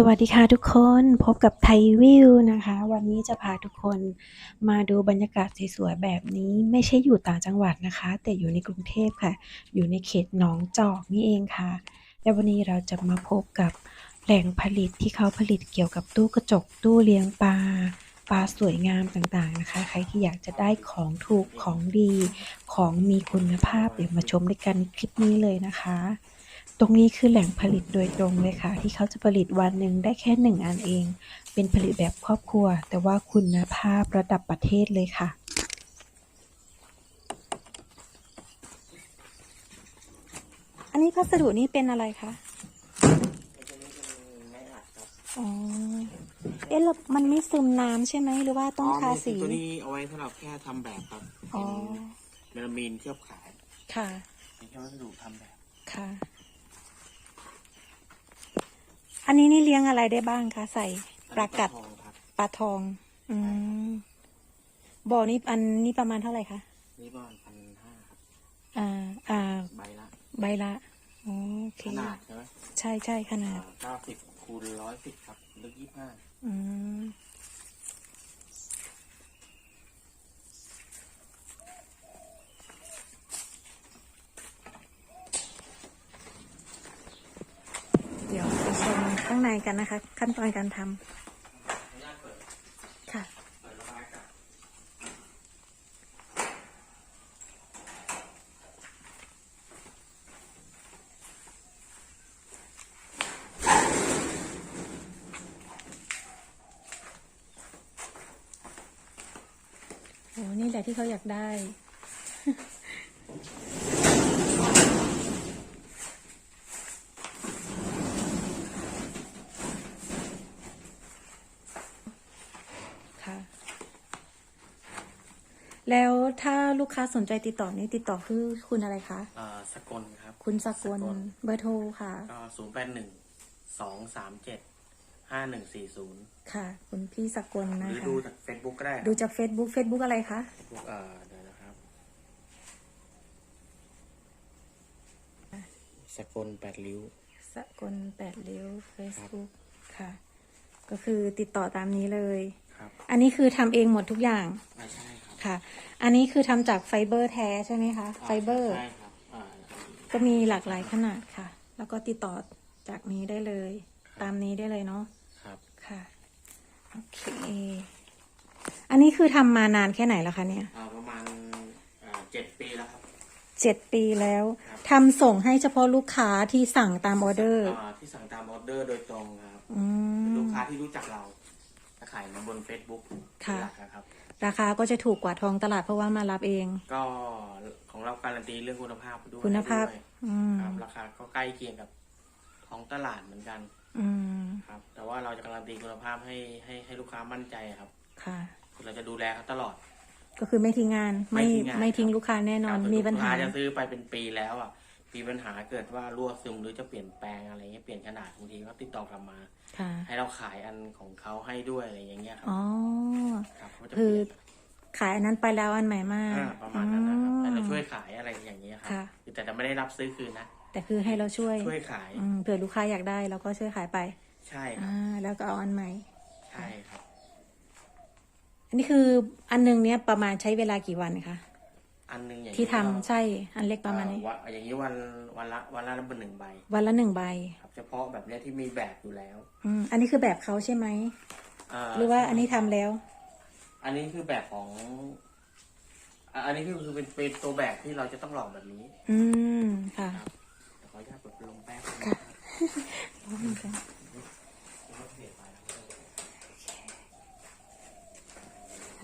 สวัสดีค่ะทุกคนพบกับไทยวิวนะคะ วันนี้จะพาทุกคนมาดูบรรยากาศสวยๆแบบนี้ไม่ใช่อยู่ต่างจังหวัดนะคะ แต่อยู่ในกรุงเทพค่ะ อยู่ในเขตหนองจอกนี่เองค่ะและวันนี้เราจะมาพบกับแหล่งผลิตที่เขาผลิตเกี่ยวกับตู้กระจกตู้เลี้ยงปลาปลาสวยงามต่างๆนะคะ ใครที่อยากจะได้ของถูกของดี ของมีคุณภาพเดี๋ยวมาชมด้วยกันในคลิปนี้เลยนะคะ ตรงนี้คือแหล่งผลิตโดยตรงเลยค่ะ ที่เขาจะผลิตวันหนึ่งได้แค่หนึ่งอันเอง เป็นผลิตแบบครอบครัว แต่ว่าคุณภาพระดับประเทศเลยค่ะอันนี้พัสดุนี้เป็นอะไรคะอ๋อเอ๊ะแล้วมันไม่ซึมน้ำใช่ไหมหรือว่าต้องทาสี ตัวนี้เอาไว้สำหรับแค่ทำแบบครับอ๋อ เป็นเมลามีนเคลือบขายค่ะ เป็นแค่วัสดุทำแบบค่ะ อันนี้นี่เลี้ยงอะไรได้บ้างคะใส่ปลากัดทองครับปลาทอง อืมบ่อนี้อันนี้ประมาณเท่าไหร่คะนี่ประมาณพันห้าครับอ่า อ่า ใบละใบละอ๋อโอเคขนาดใช่ไหมใช่ใช่ขนาดเก้าสิบคูณร้อยสิบครับลึกยี่ห้าอืม เดี๋ยวไปชมข้าง ในกันนะคะ ขั้นตอนการทำค่ะเปิดระบายอากาศโอ้นี่แหละที่เขาอยากได้ ค่ะ แล้วถ้าลูกค้าสนใจติดต่อนี่ติดต่อคือคุณอะไรคะ เอ่อสกลครับ คุณสกลสกล เบอร์โทรค่ะ ก็ศูนย์แปดหนึ่งสองสามเจ็ดห้าหนึ่งสี่ศูนย์ค่ะ คุณพี่สกลหนะรือคะ ดูจากเฟซบุ๊กก็ได้ดูจาก Facebook Facebook อะไรคะ พวกเอ่อเดี๋ยวนะครับสกลแปดริ้ว สกลแปดริ้ว Facebook ค่ะ ก็คือติดต่อตามนี้เลย ครับอันนี้คือทำเองหมดทุกอย่างไม่ใช่ครับ ค่ะ อันนี้คือทำจากไฟเบอร์แท้ใช่ไหมคะ ไฟเบอร์ ใช่ครับอ่าก็มีหลากหลายขนาดค่ะ แล้วก็ติดต่อจากนี้ได้เลย ตามนี้ได้เลยเนาะ ครับ ค่ะ โอเค อันนี้คือทำมานานแค่ไหนแล้วคะเนี่ย อ่าประมาณอ่าเจ็ดปีแล้วครับ เจ็ดปีแล้วครับ ทำส่งให้เฉพาะลูกค้าที่สั่งตามออเดอร์อ่าที่สั่งตามออเดอร์โดยตรงครับอืมลูกค้าที่รู้จักเราจะขายมาบน Facebook ค่ะเป็นหลักนะครับ ราคาก็จะถูกกว่าท้องตลาดเพราะว่ามารับเอง ก็ของเราการันตีเรื่องคุณภาพด้วยคุณภาพด้วยอืมครับราคาก็ใกล้เคียงกับท้องตลาดเหมือนกันอืมครับ แต่ว่าเราจะการันตีคุณภาพให้ให้ให้ลูกค้ามั่นใจครับค่ะ คือเราจะดูแลเขาตลอด ก็คือไม่ทิ้งงานไม่ไม่ทิ้งงาน ไม่ทิ้งลูกค้าแน่นอน ครับมีปัญหา ลูกค้จะซื้อไปเป็นปีแล้วอะมีปัญหาเกิดว่ารั่วซึมหรือจะเปลี่ยนแปลงอะไรเงี้ยเปลี่ยนขนาดบางทีก็ติดต่อกลับมา ค่ะให้เราขายอันของเขาให้ด้วยอะไรอย่างเงี้ยครับ อ๋อ ครับเขาจะคือเปลี่ยนขายอันนั้นไปแล้วอันใหม่มาอ่าประมาณนั้นนะครับให้เราอืมช่วยขายอะไรอย่างเงี้ยครัค่ะแต่จะไม่ได้รับซื้อคืนนะ แต่คือให้เราช่วยช่วยขาย อืมเผื่อลูกค้าอยากได้เราก็ช่วยขายไปใช่ครับ อ่าแล้วก็เอาอันใหม่ ใช่ครับ อันนี้คืออันหนึงเนี้ยประมาณใช้เวลากี่วันคะอันหนึงอย่างที่ทำก็ใช่อันเล็กประมาณนี้ เอ่อวันอย่างนี้วันวันละวันละหนึ่งใบวันละหนึ่งใบครับ เฉพาะแบบเนี้ยที่มีแบบอยู่แล้วอืมอันนี้คือแบบเขาใช่ไหมเหรือว่าอันนี้ทำแล้ว อันนี้คือแบบของอะอันนี้คือคือเป็นเป็นตัวแบบที่เราจะต้องหลอกแบบนี้อืมค่ะครับเดี๋ยวขออนุญาตเปิดลงแป๊บค่ะร้อนเหมือนกัน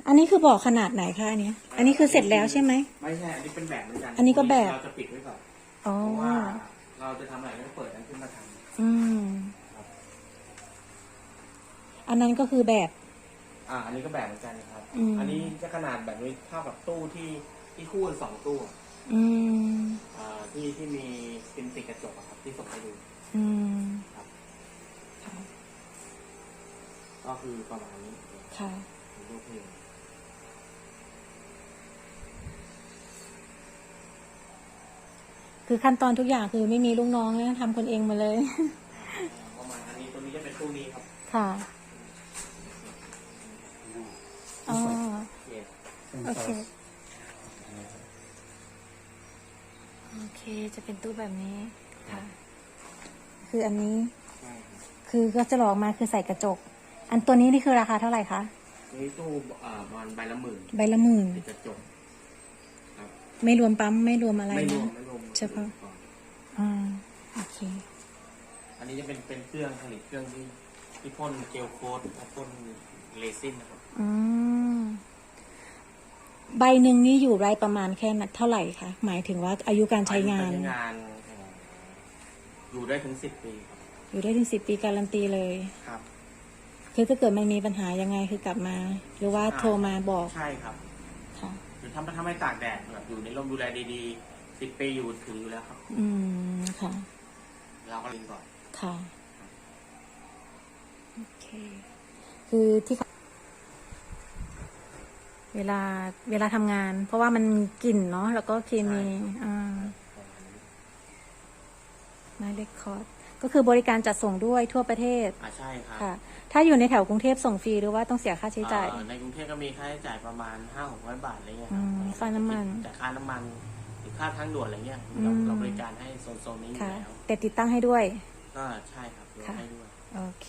อันนี้คือบอกขนาดไหนคะอันเนี้ย อันนี้คือเสร็จแล้วใช่ไหม ไม่ใช่ อันนี้เป็นแบบเหมือนกันอันนี้ก็แบบ เราจะปิดไว้ก่อน อ๋อ เพราะว่าเราจะทำอะไรก็เปิดอันขึ้นมาทอืมำครับอันนั้นก็คือแบบ อ่า อันนี้ก็แบบเหมือนกันครับ อืม อันนี้จะขนาดแบบนี้เท่ากับตู้ที่ที่คู่กันสองตู้อืม อ่าที่ที่มีเป็นติดกระจกอะครับที่ส่งให้ดูอืมครับก็คือประมาณนี้ค่ะรูปเพลงคือขั้นตอนทุกอย่างคือไม่มีลูกน้องนะทำคนเองหมาเลยประมาณอันนี้ตัวนี้จะเป็นตู้นี้ค่ะอ๋อ เนี่ย โอเค โอเค จะเป็นตู้แบบนี้ค่ะ คืออันนี้ใช่ครับคือก็จะหลอกมาคือใส่กระจก อันตัวนี้นี่คือราคาเท่าไหร่คะ นี่ตู้อ่าบอลใบละหมื่นใบละหมื่นติดกระจกครับไม่รวมปั๊มไม่รวมอะไรไม่รวนะมไม่รวมเฉพาะ อ่าโอเค อันนี้จะเป็นเป็นเครื่องผลิตเครื่องที่ที่พ่นเจลโค้ดและพ่นเรซินนะครับ อืม ใบหนึ่งนี่อยู่ไรประมาณแค่นั้นเท่าไหร่คะหมายถึงว่าอายุการใช้งานใช้งานเอ่ออยู่ได้ถึงสิบปีครับอยู่ได้ถึงสิบปีการันตีเลย ครับ คือถ้าเกิดมันมีปัญหายังไงคือกลับมา หรือว่าโทรมาบอกใช่ครับค่ะ หรือถ้าถ้าไม่ตากแดดแบบอยู่ในร่มดูแลดีๆสิบปีอยู่ถึงอยู่แล้วครับ อืมค่ะ เราก็ลิงก่อน ค่ะ โอเค คือที่ เขาเวลาเวลาทำงาน เพราะว่ามันกลิ่นเนาะแล้วก็เคมีอ่าไม้เลคคอร์ดก็คือบริการจัดส่งด้วยทั่วประเทศอ่าใช่ครับค่ะ ถ้าอยู่ในแถวกรุงเทพส่งฟรีหรือว่าต้องเสียค่าใช้จ่าย เอ่อในกรุงเทพก็มีค่าใช้จ่ายประมาณห้าหกร้อยบาทอะไรเงี้ยอืมค่าน้ำมัน แต่ค่าน้ำมันหรือค่าทางด่วนอะไรเงี้ยอืเรามเราบริการให้โซนโซนนี้อยู่ค่ะ แล้วแต่ติดตั้งให้ด้วย ก็ใช่ครับรวมค่ะ ให้ด้วย โอเค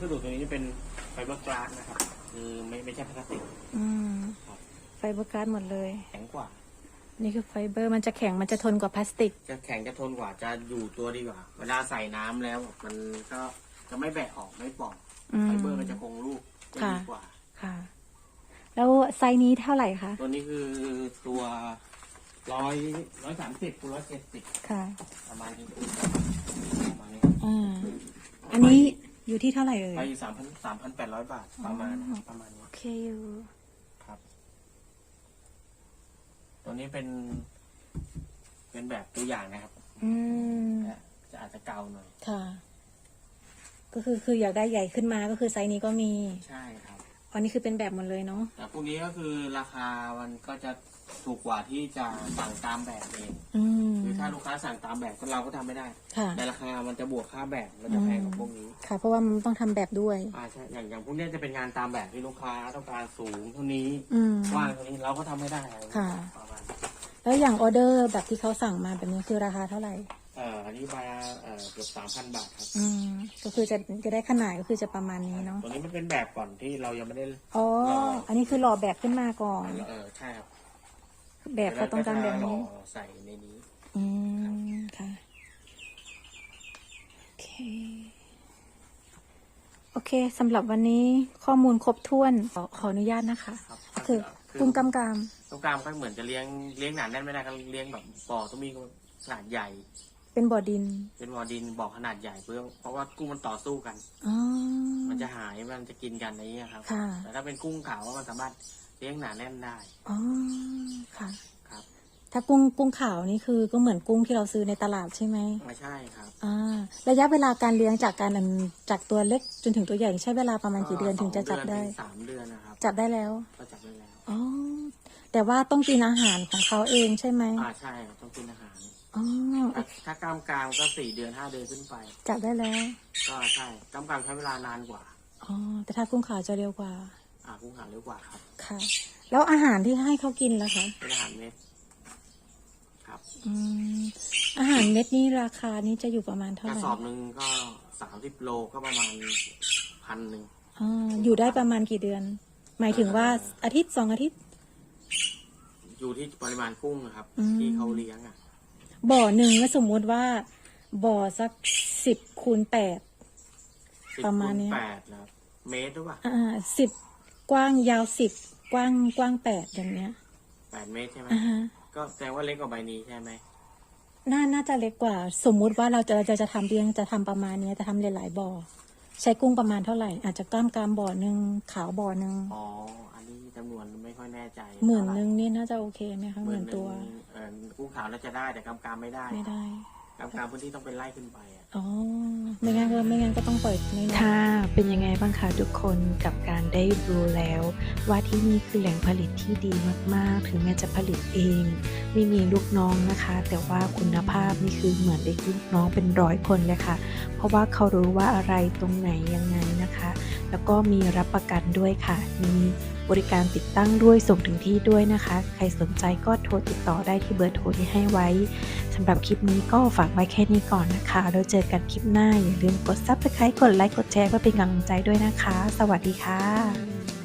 วัสดุตัวนี้จะเป็นไฟเบอร์กลาสนะครับ คือไม่ไม่ใช่พลาสติกอืมครับไฟเบอร์การ์ดหมดเลย แข็งกว่า นี่คือไฟเบอร์มันจะแข็งมันจะทนกว่าพลาสติก จะแข็งจะทนกว่าจะอยู่ตัวดีกว่า เวลาใส่น้ำแล้วมันก็จะไม่แบะออกไม่ปอกอืมไฟเบอร์มันจะคงรูปได้ค่ะดีกว่าค่ะ แล้วไซส์นี้เท่าไหร่คะตัวนี้คือตัวร้อยร้อยสามสิบคูณร้อยเจ็ดสิบค่ะ ประมาณนี้ประมาณนี้อ่าอันนี้ อยู่ที่เท่าไหร่เอ่ยไปสามพันสามพันแปดร้อยบาทประมาณประมาณนี้โอเคอยู่ครับ ตัวนี้เป็น เป็นแบบตัวอย่างนะครับอืมจะอาจจะเก่าหน่อย ค่ะ ก็คือคืออยากได้ใหญ่ขึ้นมาก็คือไซส์นี้ก็มีใช่ครับ อันนี้คือเป็นแบบหมดเลยเนาะแต่พวกนี้ก็คือราคามันก็จะถูกกว่าที่จะสั่งตามแบบเอง อืมคือ ถ้าลูกค้าสั่งตามแบบก็เราก็ทำไม่ได้ ค่ะ แต่ราคามันจะบวกค่าแบบมันจะแพงกว่าพวกนี้ ค่ะ เพราะว่ามันต้องทำแบบด้วย อ่าใช่อย่างอย่างพวกเนี้ยจะเป็นงานตามแบบที่ลูกค้าต้องการสูงเท่านี้อืม กว้างเท่านี้เราก็ทำไม่ได้ค่ะ ประมาณแล้วอย่างออเดอร์แบบที่เขาสั่งมาแบบนี้คือราคาเท่าไหร่ เอ่ออันนี้ใบละเอ่อเกือบสามพันบาทครับอืม ก็คือจะจะได้ขนาดก็คือจะประมาณนี้เนาะ ตัวนี้มันเป็นแบบก่อนที่เรายังไม่ได้ อ๋อ อันนี้คือหล่อแบบขึ้นมาก่อน เออใช่ครับแบบเขาต้องการแบบนี้แล้วก็จะหล่อใส่ในนี้ อืม ค่ะ โอเค โอเคสำหรับวันนี้ข้อมูลครบถ้วนขอขออนุญาตนะคะครับคือกุ้งกำกามกุ้งกามก็เหมือนจะเลี้ยงเลี้ยงหนาแน่นไม่ได้ก็เลี้ยงแบบบ่อต้องมีขนาดใหญ่ เป็นบ่อดินเป็นบ่อดินบ่อขนาดใหญ่เพื่อเพราะว่ากุ้งมันต่อสู้กัน อ๋อ มันจะหายมันจะกินกันอะไรอย่างเงี้ยครับ ค่ะ แต่ถ้าเป็นกุ้งขาวมันสามารถเลี้ยงหนาแน่นได้ อ๋อ ค่ะครับ ถ้ากุ้งกุ้งขาวนี่คือก็เหมือนกุ้งที่เราซื้อในตลาดใช่ไหมไม่ใช่ครับอ่าระยะเวลาการเลี้ยงจากการอันจากตัวเล็กจนถึงตัวใหญ่นี่ใช้เวลาประมาณกี่เดือนถึงจะจับได้สองเอนถึงสามเดือนนะครับจับได้แล้วก็จับได้แล้วอ๋อแต่ว่าต้องกินอาหารของเขาเองใช่ไหมอ่าใช่ครับต้องกินอาหารอ๋อถ้าถ้ากล้ามกรามก็สี่เดือนห้าเดือนขึ้นไป จับได้แล้ว ก็ใช่กล้ามกรามใช้เวลานานกว่าอ๋อแต่ถ้ากุ้งขาวจะเร็วกว่า อ่ากุ้งขาวเร็วกว่าครับค่ะ แล้วอาหารที่ให้เขากินล่ะคะเป็นอาหารเม็ดครับ อืมอาหารเม็ดนี่ราคานี้จะอยู่ประมาณกเท่าระไหร่สอบหนึ่งก็สามสิบโลก็ประมาณพันหนึ่งอ่าอยู่ได้ประมาณกี่เดือน หมายถึงว่าอาทิตย์สองอาทิตย์ อยู่ที่ปริมาณกุ้งนะครับ อืม ที่เขาเลี้ยงอะบ่อหนึ่งก็สมมุติว่า บ่อสักสิบคูณแปด สิบประมาณคูณนี้แปดนะครับเมตรหรือเปล่าอ่าสิบกว้างยาวสิบกว้างกว้างแปดอย่างเนี้ย แปดเมตรใช่ไหม อ่าฮะก็แสดงว่าเล็กกว่าใบนี้ใช่ไหม น่าน่าจะเล็กกว่า สมมุติว่าเราจะจะจะทำเลี้ยงจะทำประมาณเนี้ยจะทำหลายๆบ่อใช้กุ้งประมาณเท่าไหร่ อาจจะกล้ามกรามบ่อหนึ่งขาวบ่อหนึ่งอ๋อ อันนี้จำนวนไม่ค่อยแน่ใจหมื่นหเท่าไร่นึ่งนี่น่าจะโอเคไหมคะหหมื่มื่นนหนึ่งตัวเออกุ้งขาวน่าจะได้แต่กำกามไม่ได้ ไม่ได้ กรรมการพื้นที่ต้องเป็นไล่ขึ้นไปอะอ๋อ ไม่งั้นก็ไม่งั้นก็ต้องปล่อยน้อยๆค่ะเป็นยังไงบ้างคะทุกคนกับการได้รู้แล้ว ว่าที่นี่คือแหล่งผลิตที่ดีมากๆ ถึงแม้จะผลิตเอง ไม่มีลูกน้องนะคะ แต่ว่าคุณภาพนี่คือเหมือนได้ลูกน้องเป็นร้อยคนเลยค่ะ เพราะว่าเขารู้ว่าอะไรตรงไหนยังไงนะคะ แล้วก็มีรับประกันด้วยค่ะ มีบริการติดตั้งด้วยส่งถึงที่ด้วยนะคะ ใครสนใจก็โทรติดต่อได้ที่เบอร์โทรที่ให้ไว้สำหรับคลิปนี้ก็ฝากไว้แค่นี้ก่อนนะคะ แล้วเจอกันคลิปหน้า อย่าลืมกด subscribe กดไลค์ กดแชร์เพื่อเป็นกำลังใจด้วยนะคะ สวัสดีค่ะ